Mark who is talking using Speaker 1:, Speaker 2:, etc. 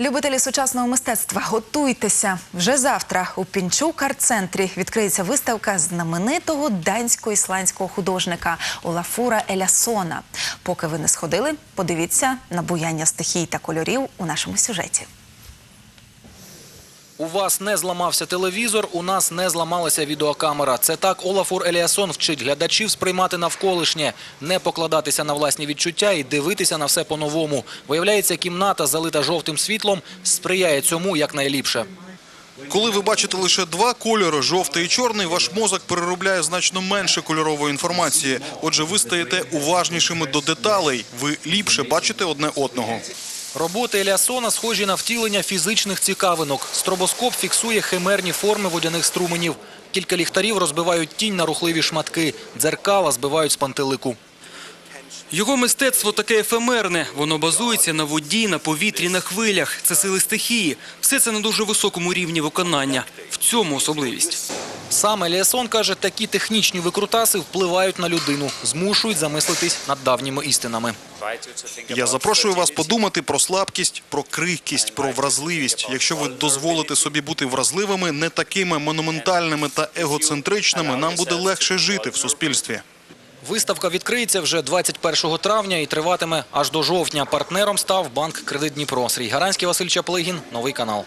Speaker 1: Любителі сучасного мистецтва, готуйтеся. Вже завтра у Пінчук арт-центрі відкриється виставка знаменитого дансько-ісландського художника Олафура Елясона. Поки ви не сходили, подивіться на буяння стихій та кольорів у нашому сюжеті.
Speaker 2: У вас не зламався телевізор, у нас не зламалася відеокамера. Це так Олафур Еліасон вчить глядачів сприймати навколишнє, не покладатися на власні відчуття і дивитися на все по-новому. Виявляється, кімната, залита жовтим світлом, сприяє цьому якнайліпше.
Speaker 3: Коли ви бачите лише два кольори, жовтий і чорний, ваш мозок переробляє значно менше кольорової інформації. Отже, ви стаєте уважнішими до деталей. Ви ліпше бачите одне одного.
Speaker 2: Роботи Еліасона схожі на втілення фізичних цікавинок. Стробоскоп фіксує химерні форми водяних струменів. Кілька ліхтарів розбивають тінь на рухливі шматки. Дзеркала збивають з пантелику.
Speaker 4: Його мистецтво таке ефемерне. Воно базується на воді, на повітрі, на хвилях. Це сили стихії. Все це на дуже високому рівні виконання. В цьому особливість.
Speaker 2: Сам Еліасон каже, такі технічні викрутаси впливають на людину, змушують замислитись над давніми істинами.
Speaker 3: Я запрошую вас подумати про слабкість, про крихкість, про вразливість. Якщо ви дозволите собі бути вразливими, не такими монументальними та егоцентричними, нам буде легше жити в суспільстві.
Speaker 2: Виставка відкриється вже 21 травня і триватиме аж до жовтня. Партнером став банк «Кредит Дніпро». Сергій Гаранський, Василь Чаплигін. Новий канал.